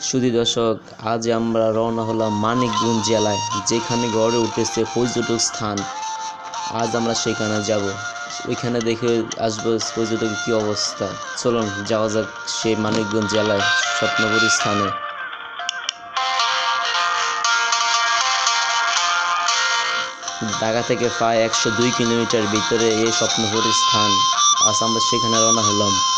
সুধী দর্শক, আজ আমরা রওনা হলাম মানিকগঞ্জ জেলায়, যেখানে গড়ে উঠেছে পর্যটক স্থান। আজ আমরা সেখানে যাব। ওইখানে দেখে আসব পর্যটকের কী অবস্থা। চলুন, যাওয়া যাক সেই মানিকগঞ্জ জেলায়, স্বপ্নপুরী স্থানে। ঢাকা থেকে প্রায় একশো দুই কিলোমিটার ভিতরে এই স্বপ্নপুরী স্থান। আজ আমরা সেখানে রওনা হলাম।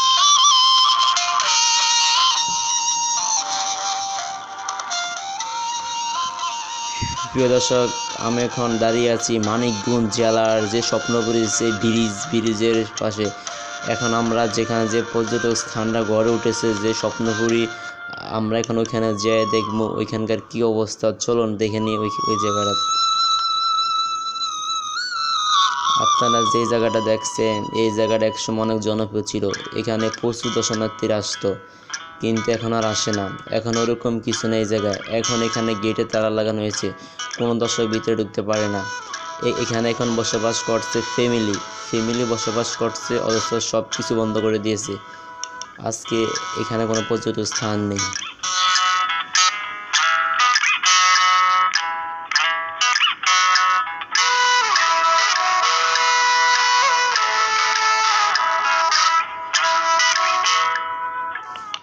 প্রিয় দর্শক, আমি এখন দাঁড়িয়ে আছি মানিকগঞ্জ জেলার যে স্বপ্নপুরী, যে ব্রিজ, ব্রিজের পাশে। এখন আমরা যেখানে যে পর্যটক স্থানটা গড়ে উঠেছে, যে স্বপ্নপুরী, আমরা এখন ওইখানে যেয়ে দেখব ওইখানকার কি অবস্থা। চলুন দেখে নিই ওই ওই জায়গাটা। আপনারা যে জায়গাটা দেখছেন, এই জায়গাটা একসময় অনেক জনপ্রিয় ছিল। এখানে প্রচুর দর্শনার্থীরা আসতো। কিন্তু এখন আর আসে না। এখন ওরকম কিছু নেই জায়গায়। এখন এখানে গেটে তালা লাগানো হয়েছে। কোনো দর্শক ভিতরে ঢুকতে পারে না। এখানে এখন বসবাস করছে ফ্যামিলি ফ্যামিলি বসবাস করছে, অথচ সব কিছু বন্ধ করে দিয়েছে। আজকে এখানে কোনো পর্যটক স্থান নেই।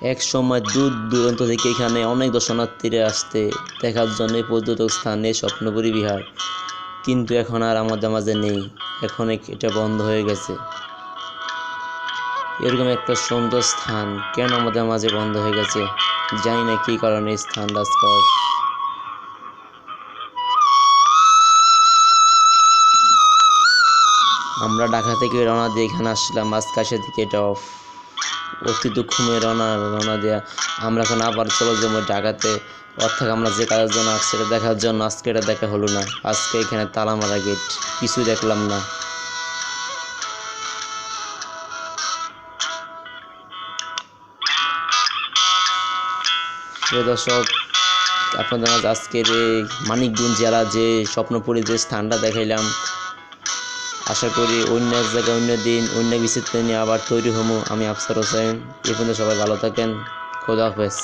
এক সময় দূর দূরান্ত থেকে এখানে অনেক দর্শনার্থীরা আসতে দেখার জন্য পর্যটক স্থানে স্বপ্নপুরী বিহার। কিন্তু এখন আর আমাদের মাঝে নেই। এখন এটা বন্ধ হয়ে গেছে। এরকম একটা সুন্দর স্থান কেন আমাদের মাঝে বন্ধ হয়ে গেছে? জানি না কী কারণে স্থান আজকে আমরা ঢাকা থেকে রওনা দিয়ে এখানে আসলাম। আজকে আসে থেকে এটা অফ অতি দুঃখময় রওনা রওনা দেওয়া আমরা এখন আবার চলে যাব ঢাকাতে। অর্থাৎ আমরা যে কাজের জন্য আসছি সেটা দেখার জন্য আজকে এটা দেখা হলো না। আজকে এখানে তালা মারা গেট কিছু দেখলাম না। দর্শক, আপনাদের আজকের এই মানিকগঞ্জ জেলা যে স্বপ্নপুরী যে স্থানটা দেখাইলাম আশা করি অন্য এক জায়গায় অন্য দিন, অন্য বিচিত্র নিয়ে আবার তৈরি হব আমি আফসার হোসেন, এ পর্যন্ত সবাই ভালো থাকেন। খোদা হাফেজ।